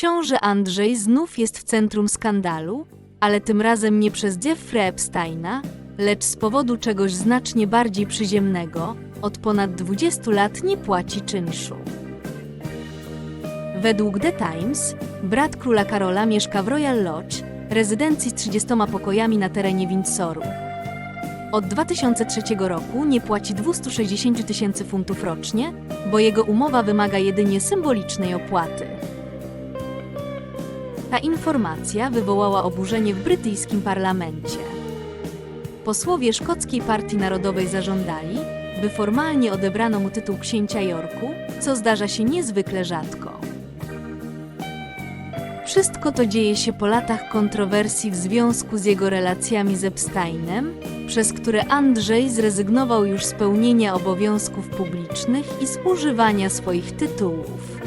Książę Andrzej znów jest w centrum skandalu, ale tym razem nie przez Jeffrey Epsteina, lecz z powodu czegoś znacznie bardziej przyziemnego, od ponad 20 lat nie płaci czynszu. Według The Times, brat króla Karola mieszka w Royal Lodge, rezydencji z 30 pokojami na terenie Windsoru. Od 2003 roku nie płaci 260 tysięcy funtów rocznie, bo jego umowa wymaga jedynie symbolicznej opłaty. Ta informacja wywołała oburzenie w brytyjskim parlamencie. Posłowie szkockiej Partii Narodowej zażądali, by formalnie odebrano mu tytuł księcia Jorku, co zdarza się niezwykle rzadko. Wszystko to dzieje się po latach kontrowersji w związku z jego relacjami z Epsteinem, przez które Andrzej zrezygnował już z pełnienia obowiązków publicznych i z używania swoich tytułów.